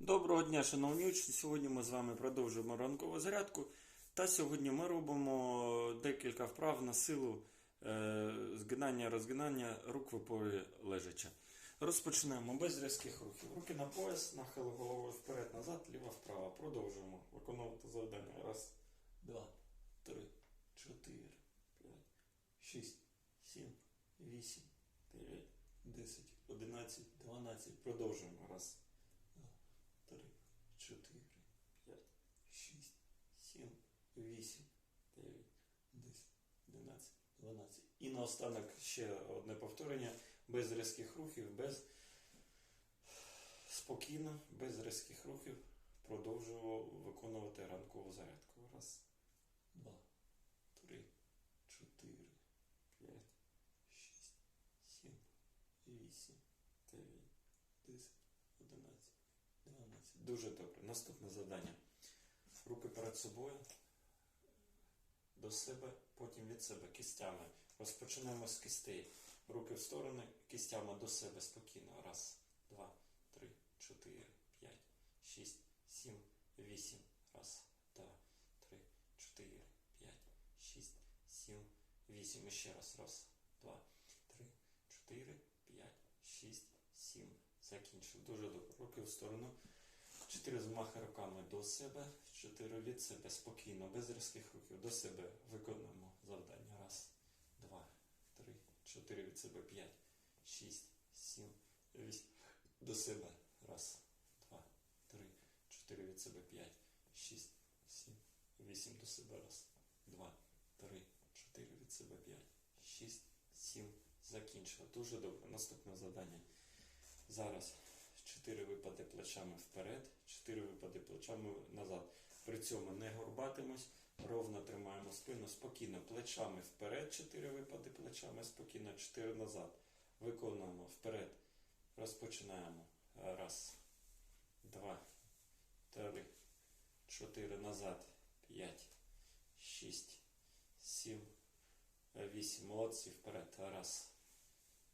Доброго дня, шановні учні. Сьогодні ми з вами продовжуємо ранкову зарядку. Та сьогодні ми робимо декілька вправ на силу е, згинання, розгинання рук в лежача. Розпочнемо без різких рухів. Руки на пояс, нахил головою вперед, назад, ліво, вправо. Продовжуємо виконувати завдання. Раз, два, три, чотири, п'ять, шість, сім, вісім, дев'ять, десять, одинадцять, дванадцять. Продовжуємо. Раз, три, чотири, п'ять, шість, сім, вісім, дев'ять, десять, одинадцять, дванадцять. І наостанок ще одне повторення без різких рухів, без спокійно, без різких рухів продовжуємо виконувати ранкову зарядку. Раз, два, три, чотири, п'ять, шість, сім, вісім, дев'ять, десять, одинадцять. 12. Дуже добре. Наступне завдання. Руки перед собою, до себе, потім від себе кістями. Розпочинаємо з кистей. Руки в сторони, кістями до себе спокійно. Раз, два, три, чотири, п'ять, шість, сім, вісім. Раз, два, три, чотири, п'ять, шість, сім, вісім. І ще раз. Раз, два, три, чотири, п'ять, шість, сім. Закінчив. Дуже добре. Руки в сторону. Чотири змахи руками до себе, чотири від себе спокійно, без різких рухів. До себе виконуємо завдання. Раз, два, три, чотири від себе, п'ять, шість, сім, вісім. До себе. Раз, два, три, чотири від себе, п'ять, шість, сім, вісім. До себе. Раз, два, три, чотири від себе, п'ять, шість, сім. Закінчили. Дуже добре. Наступне завдання. Зараз 4 випади плечами вперед, 4 випади плечами назад. При цьому не горбатимось, ровно тримаємо спину, спокійно плечами вперед, 4 випади плечами, спокійно 4 назад. Виконуємо вперед. Розпочинаємо. Раз, два, три, чотири назад, п'ять, шість, сім, вісім. Молодці вперед. Раз,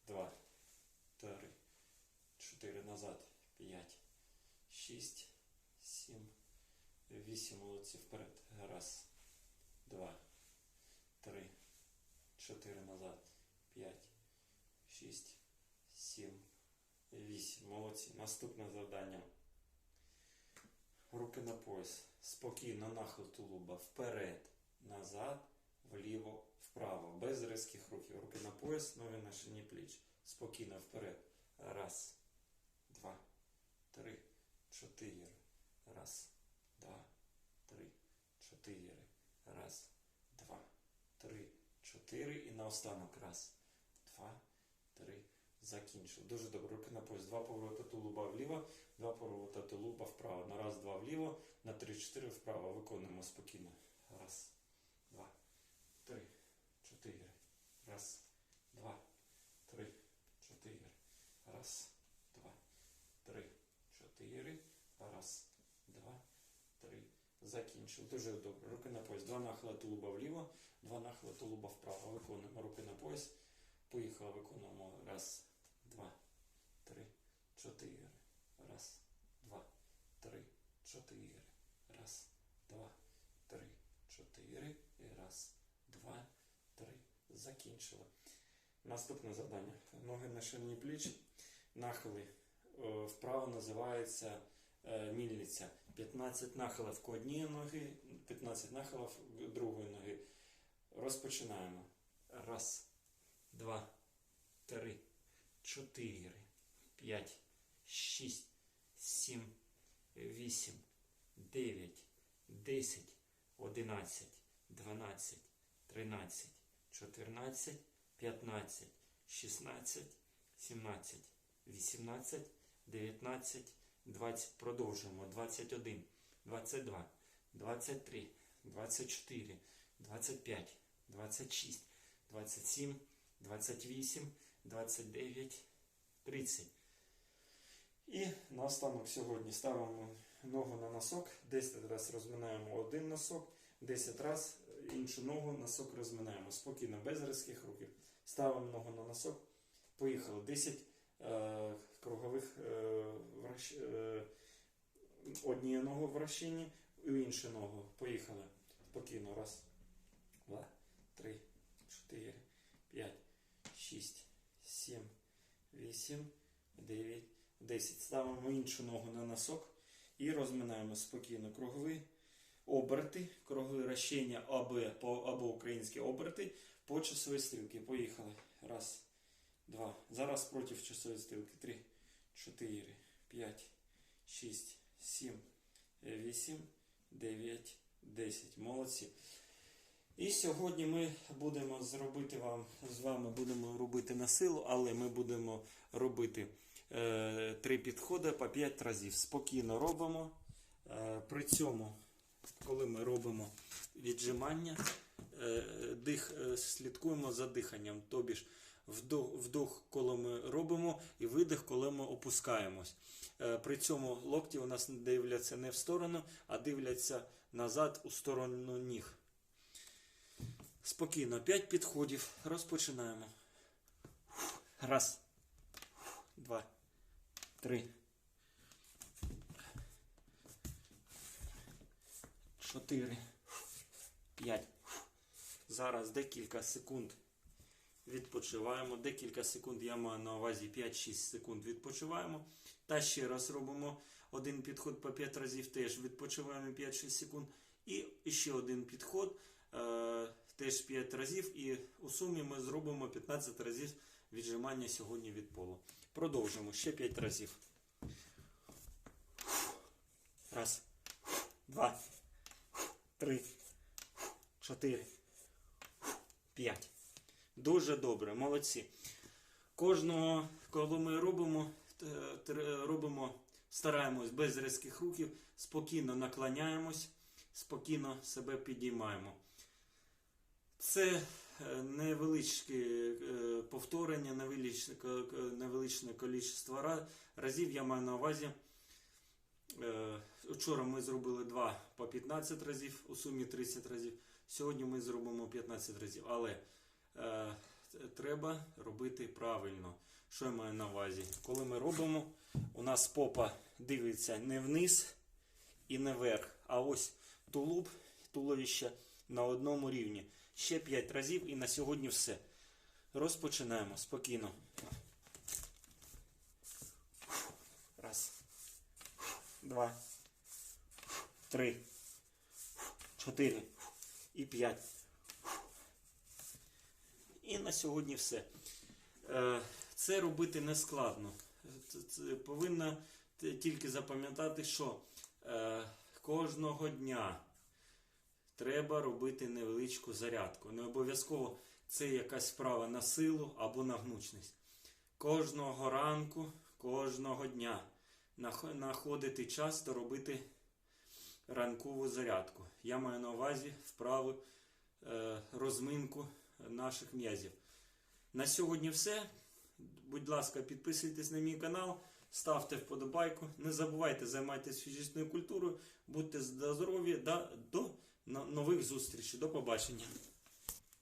два, три. Чотири назад. П'ять, шість, сім, вісім. Молодці вперед. Раз, два, три, чотири назад. П'ять, шість, сім, вісім. Молодці. Наступне завдання. Руки на пояс. Спокійно нахил тулуба. Вперед, назад, вліво, вправо. Без різких рухів. Руки на пояс, ноги на шині пліч. Спокійно вперед. Раз, два, три, чотири. Раз, два, три, чотири. Раз, два, три, чотири. І наостанок. Раз, два, три. Закінчив. Дуже добре. Руки на пояс. Два поворота тулуба вліво, два поворота тулуба вправо. На раз, два вліво, на три, чотири вправо. Виконуємо спокійно. Раз, два, три, чотири. Раз, два, три, чотири. Раз, два, три, чотири. Раз, два, три. Закінчив. Дуже добре. Руки на пояс. Два нахила тулуба вліво, два нахила тулуба вправо. Виконуємо руки на пояс. Поїхали, виконуємо. Раз, два, три, чотири. Раз, два, три, чотири. Раз, два, три, чотири. І раз, два, три. Закінчили. Наступне завдання. Ноги на ширині пліч. Нахили. Е, Вправо називається е, мільниця. 15 нахилів однієї ноги, 15 нахилів другої ноги. Розпочинаємо. Раз, два, три, чотири, п'ять, шість, сім, вісім, дев'ять, десять, одинадцять, дванадцять, тринадцять, чотирнадцять, п'ятнадцять, шістнадцять, сімнадцять, вісімнадцять, дев'ятнадцять, двадцять. Продовжуємо. Двадцять один, двадцять два, двадцять три, двадцять чотири, двадцять п'ять, двадцять шість, двадцять сім, двадцять вісім, двадцять дев'ять, тридцять. І наостанок сьогодні ставимо ногу на носок, 10 разів розминаємо один носок, 10 разів іншу ногу носок розминаємо. Спокійно, без різких рухів. Ставимо ногу на носок. Поїхали. 10 е, кругових е, вращ, е, однією ногою в вращенні, і іншу ногу. Поїхали. Спокійно. Раз, два, три, чотири, п'ять, шість, сім, вісім, дев'ять, десять. Ставимо іншу ногу на носок і розминаємо спокійно кругові оберти, кругові вращення АБ по або українські оберти по часовій стрілці. Поїхали. Раз, два. Зараз проти часової стрілки. Три, чотири, п'ять, шість, сім, вісім, дев'ять, десять. Молодці. І сьогодні ми будемо зробити вам з вами будемо робити на силу, але ми будемо робити е, три підходи по 5 разів. Спокійно робимо. Е, при цьому, коли ми робимо віджимання, е, дих, е, слідкуємо за диханням. Тобі ж вдох, коли ми робимо, і видих, коли ми опускаємось. Е, при цьому локті у нас дивляться не в сторону, а дивляться назад у сторону ніг. Спокійно, 5 підходів. Розпочинаємо. Раз, два, три, чотири, п'ять. Зараз декілька секунд відпочиваємо. Декілька секунд я маю на увазі 5-6 секунд відпочиваємо. Та ще раз робимо один підход по 5 разів, теж відпочиваємо 5-6 секунд. І ще один підход. Е, теж 5 разів, і у сумі ми зробимо 15 разів віджимання сьогодні від полу. Продовжимо ще 5 разів. Раз, два, три, чотири, п'ять. Дуже добре, молодці. Кожного, коли ми робимо, робимо, стараємось без різких рухів, спокійно наклоняємось, спокійно себе підіймаємо. Це е, невеличке е, повторення, невеличне, ко- ко- невеличне кількість разів я маю на увазі. Е, Вчора ми зробили 2 по 15 разів, у сумі 30 разів. Сьогодні ми зробимо 15 разів. Але е, треба робити правильно. Що я маю на увазі? Коли ми робимо, у нас попа дивиться не вниз і не вверх, а ось тулуб, туловище на одному рівні. Ще 5 разів і на сьогодні все. Розпочинаємо спокійно. Раз. Два. Три. Чотири. І п'ять. І на сьогодні все. Е, Це робити не складно. Т- тільки запам'ятати, що е, кожного дня треба робити невеличку зарядку. Не обов'язково це якась справа на силу або на гнучність. Кожного ранку, кожного дня знаходити час та робити ранкову зарядку. Я маю на увазі вправи е, розминку наших м'язів. На сьогодні все. Будь ласка, підписуйтесь на мій канал, ставте вподобайку. Не забувайте займатися фізичною культурою, будьте здорові. До нових зустрічей. До побачення.